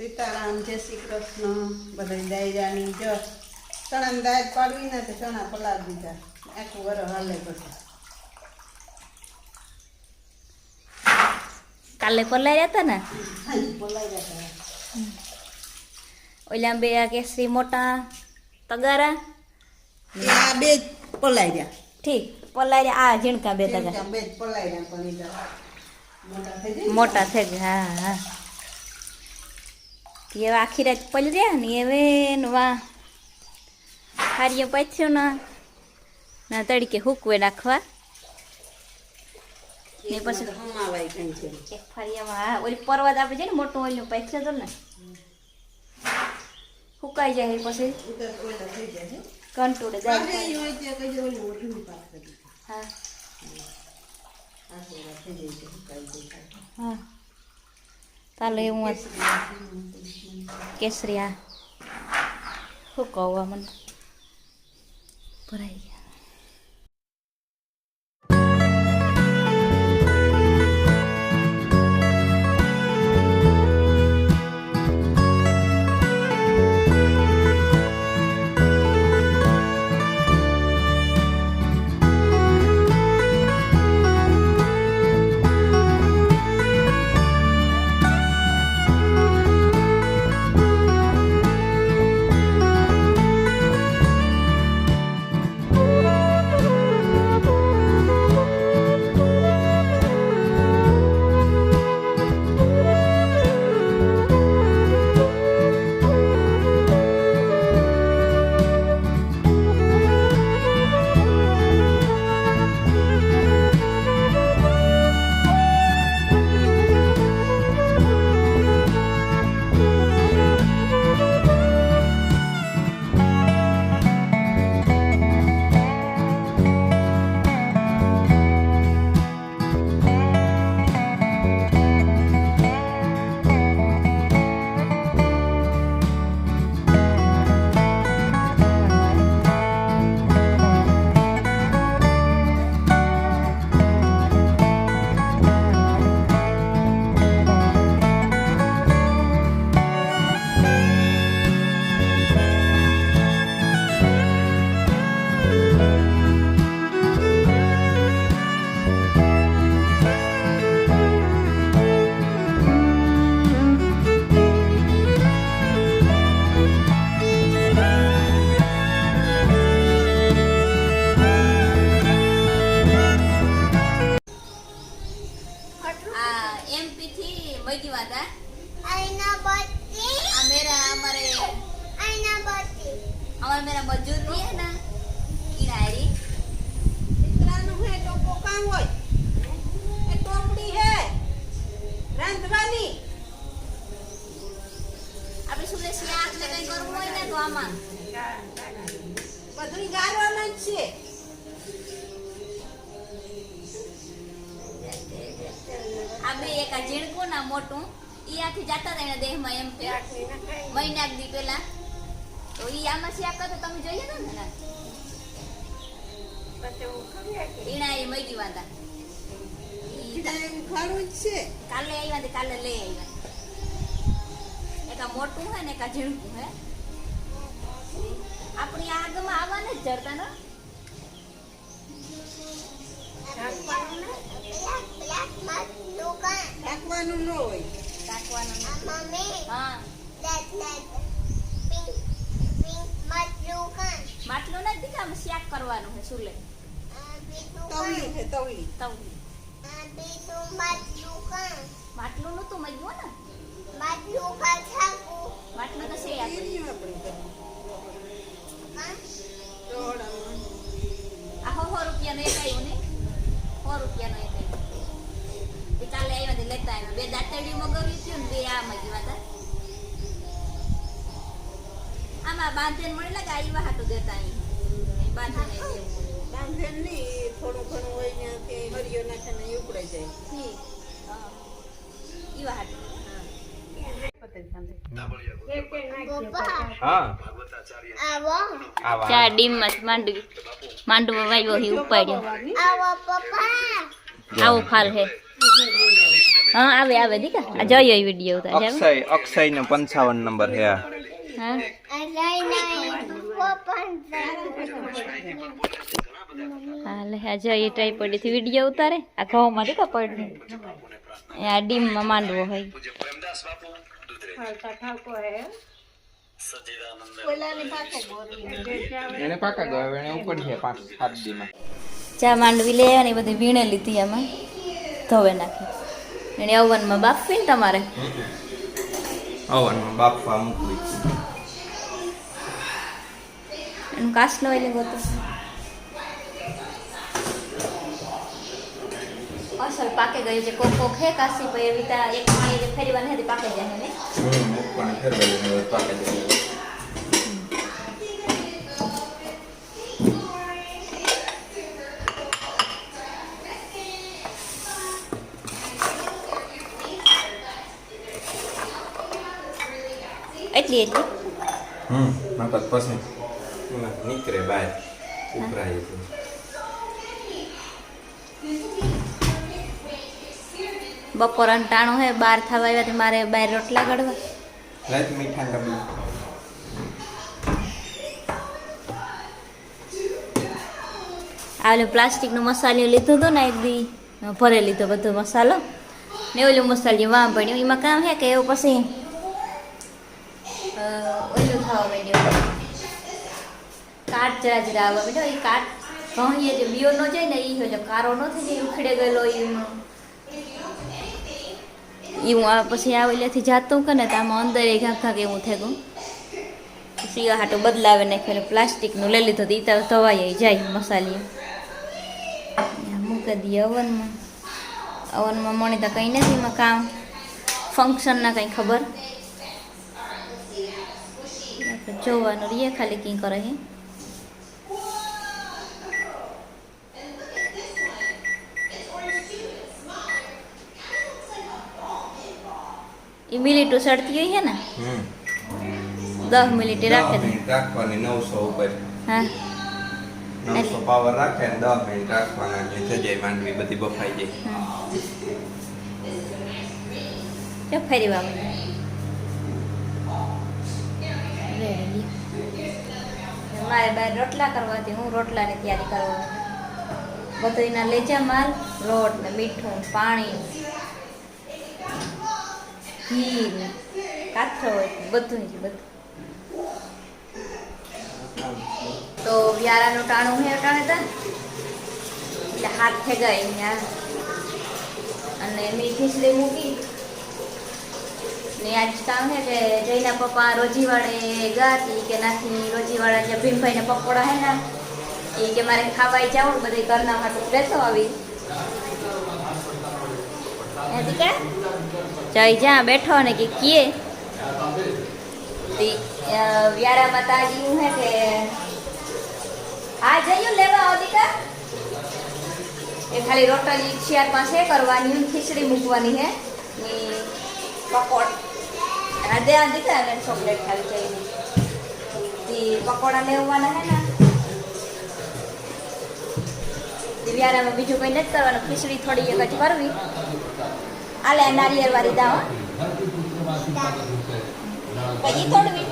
સીતારામ જય શ્રી કૃષ્ણ. બધા દાયરાની જો ચણાની દાય પાડવી ને તો ચણા પલાળ દીધા. આખું વર હાલે પછી કાલે પલાળ્યા હતા ને? હાજી પલાળી ઓલા બે આ કેસરી મોટા તગારા? આ બે પલાળ્યા. ઠીક પલાર્યા આ ઝીણકા બે તગારા. બે પલાળ્યા મોટા થઈ ગયા હા હા. હવે આખી રાત પલર્યા ને હવે વા હારીએ પાથ્યો ના ના તડકે હુકવે નાખવા ને પછી પછી હા ઓલી પર્વત આપણે છે ને મોટું ઓલું પાથ્યો તો ને હુકાઈ જાય પછી જાય કરી હા હા ચાલો એવું કેસરી આ હુકવવા મને ભરાઈ એક આ ઝીણકું ના મોટું ઈ આખી જાતા હતા એના દેહમાં એમ કે મહિના દી પેલા તો ઈ આમાં શાક કરતો તમે જોઈએ ને ને ઈણા એ મૈકી વાંધા. ઈ કીધા જ છે. કાલે આવ્યા તે કાલે લઈ આવ્યા એક આ મોટું હે ને એક આ ઝીણકું હે. આપણી આગમાં આવવાને જ જડતા ને? રાખવાનું ન હોય. રાખવાનું હા માટલું નથી કે આમ શાક કરવાનું છે સુલે તવલી છે તવલી. તવલી. માટલું નું તો મજબૂત ને? માટલું તો છે આપણે એની આપણે રોડામાં આ હો હો રૂપિયાનો એક આવ્યું ને સો રૂપિયાનો એક આવ્યું એ કાલે આવ્યા તે લેતા આવ્યા બે દાંતરડી મગવી થયું ને બે આ મજવા હતા આમાં બાંધેન મળી લાગે આવ્યા હાટુ દેતા અહીં બાંધેન બાંધેનની થોડું ઘણું હોય ને કે હરિયો નાખે ને ઉપડાઈ જાય. ઠીક. ઈવા હાટુ. હા. ચા ડીમમાં માંડવી માંડવો વાવ્યો હી ઉપાડ્યો. આવો ફાલ હે. હા આવે આવે દીકા આ જોયો વીડિયો અક્ષય અક્ષય ને પંચાવન નંબર હે આ. હા હા લે આ જો એ ટ્રાય પડી થી વીડિયો ઉતારે? આ દીકા આ ડીમમાં માંડવો હોય. એને પાકા ગયો એને ઉપર છે પાંચ સાત દીમાં ચા માંડવી લે ને બધી વીણે લીધી એમાં ધોવે નાખી. એને અવનમાં બાફવી ને તમારે? ઓવનમાં બાફવા મૂકવી. એનું કાસનો એટલે ગોતો અસલ પાકે ગયું છે કોક કોક હે કાસી પછી એવી રીતે એક પાણી ફેરી વાર નથી પાકે જાય ને હમ મૂકવાને ફેરવાઈ પાકા જાય એટલી એટલી હમ નકર પછી એમાં નીકળે બહાર ઉભરાય બપોર અંટાણું હે બાર થવા આવ્યા તો મારે બહાર રોટલા ગળવા. લાઈટ મીઠા ડબલા આ ઓલું પ્લાસ્ટિકનું મસાલિયું લીધું હતું ને એક દી ભરે લીધો બધો મસાલો. ને ઓલું મસાલિયું વાં પડ્યું. એમાં કામ હે કે એવું પછી ઓલું થવા માંડ્યું. કાટ જરા જરા આવવા માંડ્યો એ કાટ ઘઉં જે બીઓ નો જાય ને એ જો કારો ન થઈ જાય, ઉખડે ગયેલો એ એવું આ પછી આ ઓલેથી જાતું કે ને તો આમાં અંદર એ ઘાક ઘાક એવું થઈ ગયું. પછી હાટો બદલાવે નાખ્યો પ્લાસ્ટિકનું લઈ લીધું એ તો ધવાઈ જાય મસાલી. મૂકી દઈએ અવનમાં અવનમાં મણી તો કંઈ નથી એમાં કામ. ફંક્શનના કંઈ ખબર? જોવાનું રહીએ ખાલી કંઈ કરે હે? એ મિનિટો સડતી હોય છે ને દસ મિનિટે રાખે રાખવાની નવસો ઉપર. હા. નવસો પાવર રાખે ને દસ મિનિટ રાખવાના એટલે થઈ જાય માંડવી બધી બફાઈ જાય. ફરી વાર મારે બાર રોટલા કરવાથી હું રોટલાની તૈયારી કરવા. બધું એના લેજા માલ રોટ ને મીઠું પાણી. ઘી ને બધું જ બધું. તો વ્યારાનું ટાણું હે ટાણે તા એટલે હાથ થઈ ગયા અહીંયા અને મેં ખીચડી મૂકી. ને આજ કામ છે કે જઈના પપ્પા રોજીવાડે ગાતી કે નાથી રોજીવાડા જે ભીમભાઈને પકોડા હે ને એ કે મારે ખાવાય જવું બધી ઘરના માટે લેતો આવી. નથી કે જઈ જા બેઠો ને કે કીએ તી અ, વ્યારામાં તાજી હું હે કે આ જયું લેવા અધિકા એ ખાલી રોટલી શિયાર પાસે કરવાની ને ખીચડી મૂકવાની હે ને પકોડ આ દે આ દીકરા ને ચોકલેટ ખાલી જઈને તે પકોડા લેવાના હે ને દિવ્યારામાં બીજું કંઈ નથી કરવાનું ખીચડી થોડી એક જ કરવી આલે આ નારિયેળ વાળી દાવ પછી તોડવી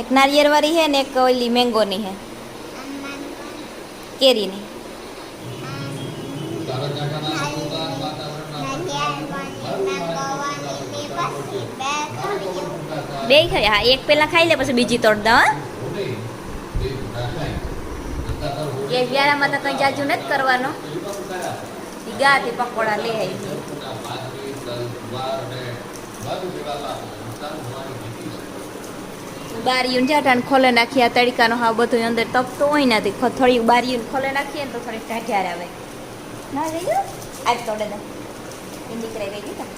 એક નારિયેળ વાળી હે ને એક ઓલી મેંગોની હે કેરીની બે ખાઈ હા એક પેલા ખાઈ લે પછી બીજી તોડ દો હા? એ વ્યારામાં તો જાજુ નથી કરવાનો. ગાથી પકોડા લે આવી બારીયું જાટાને ખોલે નાખીએ આ તડકાનો હા બધું અંદર તપતો હોય નથી થોડી બારીયું ખોલે નાખીએ ને તો થોડી ટાઢિયાર આવે. ના જઈ આજ તોડે દે એ નીકળે ગઈ દીધા